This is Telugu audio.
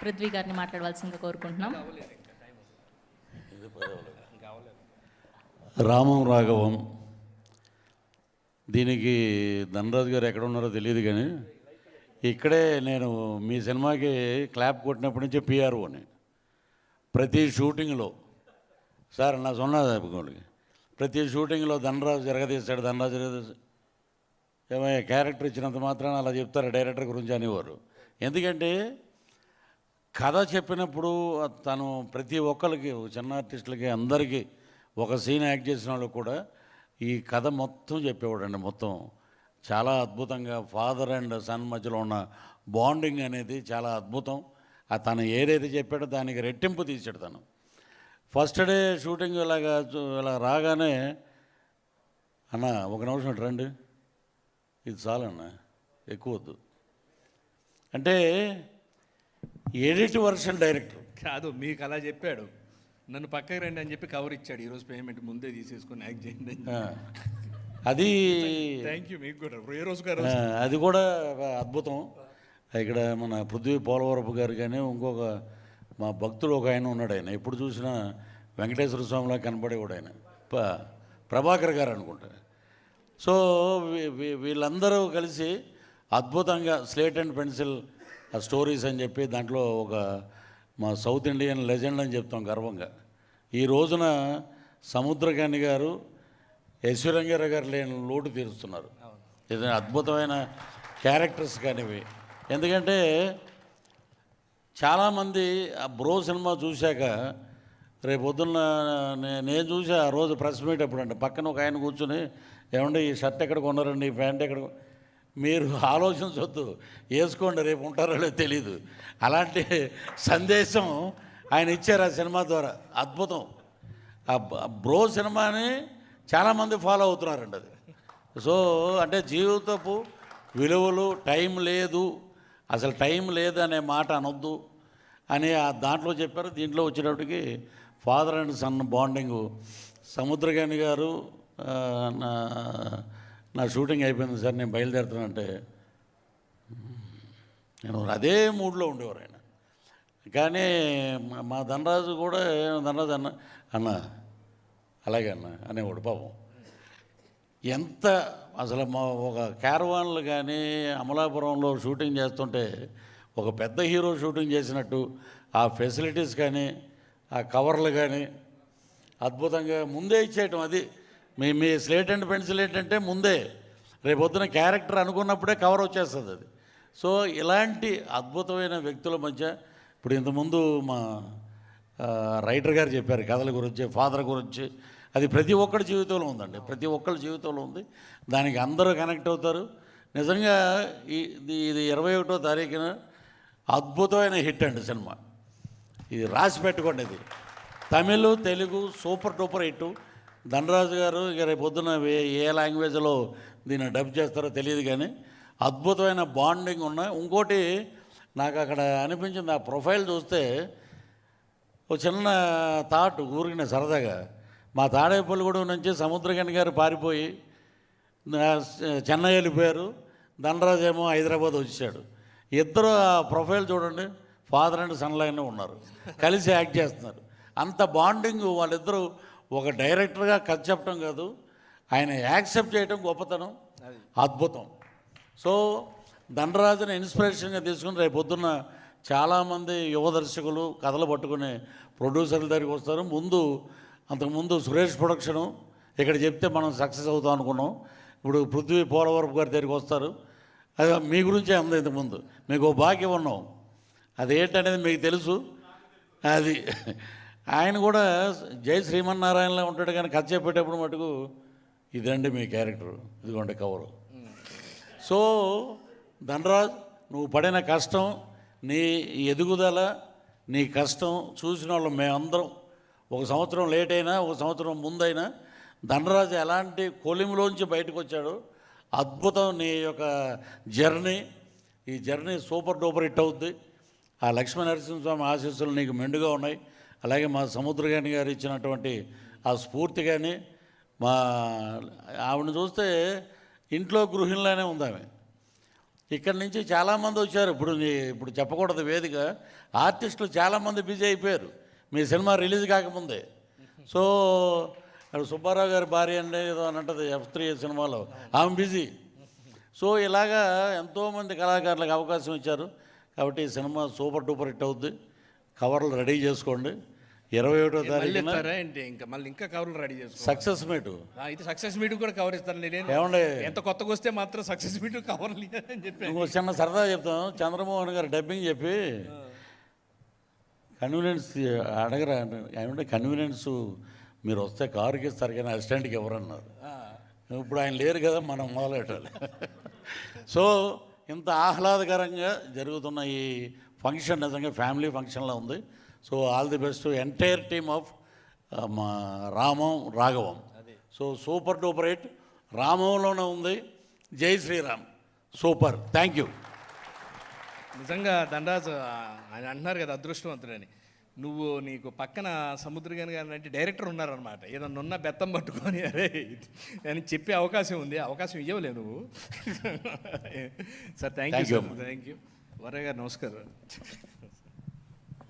పృథ్వీ గారిని మాట్లాడవలసిందిగా కోరుకుంటున్నాం. రామం రాఘవం. దీనికి ధనరాజు గారు ఎక్కడ ఉన్నారో తెలియదు కానీ ఇక్కడే నేను మీ సినిమాకి క్లాప్ కొట్టినప్పటి నుంచి పిఆర్ఓని ప్రతి షూటింగ్లో సార్ నా సొన్నది ప్రతి షూటింగ్లో ధనరాజు జరగదీస్తాడు ధనరాజు జరగదీస్తాడు ఏమయ్యా క్యారెక్టర్ ఇచ్చినంత మాత్రాన అలా చెప్తారు డైరెక్టర్ గురించి అనేవారు. ఎందుకంటే కథ చెప్పినప్పుడు తను ప్రతి ఒక్కరికి చిన్న ఆర్టిస్టులకి అందరికీ ఒక సీన్ యాక్ట్ చేసిన వాళ్ళు కూడా ఈ కథ మొత్తం చెప్పేవాడండి. మొత్తం చాలా అద్భుతంగా ఫాదర్ అండ్ సన్ మధ్యలో ఉన్న బాండింగ్ అనేది చాలా అద్భుతం. ఆ తను ఏదైతే చెప్పాడో దానికి రెట్టింపు తీసాడు తను. ఫస్ట్ డే షూటింగ్ ఇలాగా ఇలా రాగానే అన్న ఒక నిమిషం రండి. ఇది చాలన్న ఎక్కువ వద్దు. అంటే ఎడిట్ వర్షన్ డైరెక్టర్ కాదు మీకు అలా చెప్పాడు. నన్ను పక్కకి రండి అని చెప్పి కవర్ ఇచ్చాడు. ఈరోజు పేమెంట్ ముందే తీసేసుకొని యాక్ట్ చేయండి అది థ్యాంక్ యూ మీకు కూడా. ఏ రోజు గారు అది కూడా అద్భుతం. ఇక్కడ మన పృథ్వీ పోలవరపు గారు కానీ ఇంకొక మా భక్తుడు ఒక ఆయన ఉన్నాడు ఆయన. ఎప్పుడు చూసినా వెంకటేశ్వర స్వామిలా కనపడేవాడు ఆయన. ప్రభాకర్ గారు అనుకుంటా. సో వీళ్ళందరూ కలిసి అద్భుతంగా స్లేట్ అండ్ పెన్సిల్ ఆ స్టోరీస్ అని చెప్పి దాంట్లో ఒక మా సౌత్ ఇండియన్ లెజెండ్ అని చెప్తాం గర్వంగా. ఈ రోజున సముద్రకాని గారు ఐశ్వర్యంగారు గారు లేని లోటు తీరుస్తున్నారు. ఇది అద్భుతమైన క్యారెక్టర్స్ కానివి. ఎందుకంటే చాలామంది ఆ బ్రో సినిమా చూశాక రేపు పొద్దున్న నే- నేను చూసా ఆ రోజు ప్రెస్ మీట్ అప్పుడు అంటే పక్కన ఒక ఆయన కూర్చుని ఏమండి ఈ షర్ట్ ఎక్కడ కొన్నారండి? ఈ ప్యాంట్ ఎక్కడ కొ-" మీరు ఆలోచించవద్దు వేసుకోండి రేపు ఉంటారో లేదో తెలీదు. అలాంటి సందేశం ఆయన ఇచ్చారు ఆ సినిమా ద్వారా. అద్భుతం. ఆ బ్రో సినిమాని చాలామంది ఫాలో అవుతున్నారండి అది. సో అంటే జీవితపు విలువలు టైం లేదు. అసలు టైం లేదు అనే మాట అనొద్దు అని ఆ దాంట్లో చెప్పారు. దీంట్లో వచ్చేటప్పటికి father and son bonding. Samuthirakani garu నా షూటింగ్ అయిపోయింది సార్ నేను బయలుదేరుతానంటే నేను అదే మూడ్లో ఉండేవారు ఆయన. కానీ మా- మా ధనరాజు కూడా ధనరాజు అన్న అన్న అలాగే అన్న అనేవాడు పాపం. ఎంత అసలు మా ఒక క్యారవాన్లు కానీ అమలాపురంలో షూటింగ్ చేస్తుంటే ఒక పెద్ద హీరో షూటింగ్ చేసినట్టు ఆ ఫెసిలిటీస్ కానీ ఆ కవర్లు కానీ అద్భుతంగా ముందే ఇచ్చేయటం అది. మీ మీ స్లేట్ అండ్ పెన్సిల్ ఏంటంటే ముందే రేపొద్దున క్యారెక్టర్ అనుకున్నప్పుడే కవర్ వచ్చేస్తుంది అది. సో ఇలాంటి అద్భుతమైన వ్యక్తుల మధ్య ఇప్పుడు ఇంతకుముందు మా రైటర్ గారు చెప్పారు కథల గురించి ఫాదర్ గురించి. అది ప్రతి ఒక్కరి జీవితంలో ఉందండి. ప్రతి ఒక్కరి జీవితంలో ఉంది. దానికి అందరూ కనెక్ట్ అవుతారు. నిజంగా ఈ ఇది- ఇది ఇరవై ఒకటో తారీఖున అద్భుతమైన హిట్ అండి సినిమా. ఇది రాసి పెట్టుకోండి ఇది. Tamil Telugu super duper hit Dhanraj garu ఇక రేపు పొద్దున ఏ- లాంగ్వేజ్లో దీన్ని డబ్ చేస్తారో తెలియదు కానీ అద్భుతమైన బాండింగ్ ఉన్నాయి. ఇంకోటి నాకు అక్కడ అనిపించింది ఆ ప్రొఫైల్ చూస్తే ఓ చిన్న థాట్ ఊరికిన సరదాగా. మా తాడేపల్లిగూడెం నుంచి సముద్రగని గారు పారిపోయి చెన్నై వెళ్ళిపోయారు. ధనరాజు ఏమో హైదరాబాద్ వచ్చాడు ఇద్దరు ఆ ప్రొఫైల్ చూడండి ఫాదర్ అండ్ సన్లైన్ ఉన్నారు. కలిసి యాక్ట్ చేస్తున్నారు. అంత బాండింగ్ వాళ్ళిద్దరూ ఒక డైరెక్టర్గా కథ చెప్పడం కాదు ఆయన యాక్సెప్ట్ చేయడం గొప్పతనం అద్భుతం. సో ధనరాజుని ఇన్స్పిరేషన్గా తీసుకుని రేపు పొద్దున్న చాలామంది యువ దర్శకులు కథలు పట్టుకునే ప్రొడ్యూసర్ల దగ్గరికి వస్తారు. ముందు అంతకుముందు సురేష్ ప్రొడక్షను ఇక్కడ చెప్తే మనం సక్సెస్ అవుతాం అనుకున్నాం. ఇప్పుడు పృథ్వీ పోలవరపు గారి దగ్గరికి వస్తారు. అది మీ గురించే అంది ఇంతకుముందు. మీకు ఓ భాగ్యం ఉన్నాం. అది ఏంటనేది మీకు తెలుసు? అది. ఆయన కూడా జై శ్రీమన్నారాయణలో ఉంటాడు కానీ కథ చెప్పేటప్పుడు మటుకు ఇదండి మీ క్యారెక్టర్. ఇదిగోండి కవరు. సో ధనరాజ్ నువ్వు పడిన కష్టం నీ ఎదుగుదల నీ కష్టం చూసిన వాళ్ళు మేమందరం. ఒక సంవత్సరం లేట్ అయినా ఒక సంవత్సరం ముందైనా ధనరాజు ఎలాంటి కొలిమిలోంచి బయటకు వచ్చాడు అద్భుతం నీ యొక్క జర్నీ. ఈ జర్నీ సూపర్ డూపర్ హిట్ అవుద్ది. ఆ లక్ష్మీ నరసింహస్వామి ఆశీస్సులు నీకు మెండుగా ఉన్నాయి. అలాగే మా సముద్రగాని గారు ఇచ్చినటువంటి ఆ స్ఫూర్తి కానీ మా ఆవిడని చూస్తే ఇంట్లో గృహిణిలానే ఉంది ఆమె. ఇక్కడి నుంచి చాలామంది వచ్చారు. ఇప్పుడు ఇప్పుడు చెప్పకూడదు వేదిక. ఆర్టిస్టులు చాలామంది బిజీ అయిపోయారు. మీ సినిమా రిలీజ్ కాకముందే. సో సుబ్బారావు గారి భార్య అండి ఏదో అని అంటది ఎఫ్ త్రీ సినిమాలో. ఆమె బిజీ. సో ఇలాగా ఎంతోమంది కళాకారులకు అవకాశం ఇచ్చారు. కాబట్టి ఈ సినిమా సూపర్ డూపర్ హిట్ అవుద్ది. కవర్లు రెడీ చేసుకోండి. ఇరవై ఒకటో తారీఖున ఇస్తారా ఏంటి? ఇంకా మళ్ళీ ఇంకా కవర్లు రెడీ చేసుకో సక్సెస్ మీటు. అయితే సక్సెస్ మీట్ కూడా కవర్ ఇస్తాను నేను ఏమండి? ఎంత కొత్తగా వస్తే మాత్రం సక్సెస్ మీట్ కవర్లు ఇయ్యాలని చెప్పి. చిన్న సరదా చెప్తాను. చంద్రమోహన్ గారు డబ్బింగ్ చెప్పి కన్వీనియన్స్ అడగరా ఏమంటే కన్వీనియన్స్ మీరు వస్తే కారుకి ఇస్తారు కానీ అసిస్టెంట్కి ఎవరన్నారు? ఇప్పుడు ఆయన లేరు కదా మనం మొదలెట్టాలి. సో ఇంత ఆహ్లాదకరంగా జరుగుతున్న ఈ ఫంక్షన్ నిజంగా ఫ్యామిలీ ఫంక్షన్లో ఉంది. So all the best entire team of Ramam Raghavam. So super duper hit. రామంలోనే ఉంది. జై శ్రీరామ్. సూపర్. Thank you. నిజంగా దండరాజు ఆయన అంటున్నారు కదా అదృష్టవంతుడని. నువ్వు నీకు పక్కన సముద్రగాని గారు అంటే డైరెక్టర్ ఉన్నారనమాట ఏదన్నా ఉన్న బెత్తం పట్టుకొని అరే అని చెప్పే అవకాశం ఉంది. అవకాశం ఇవ్వలే నువ్వు. Sir thank you. Thank you. Varayya garu నమస్కారం.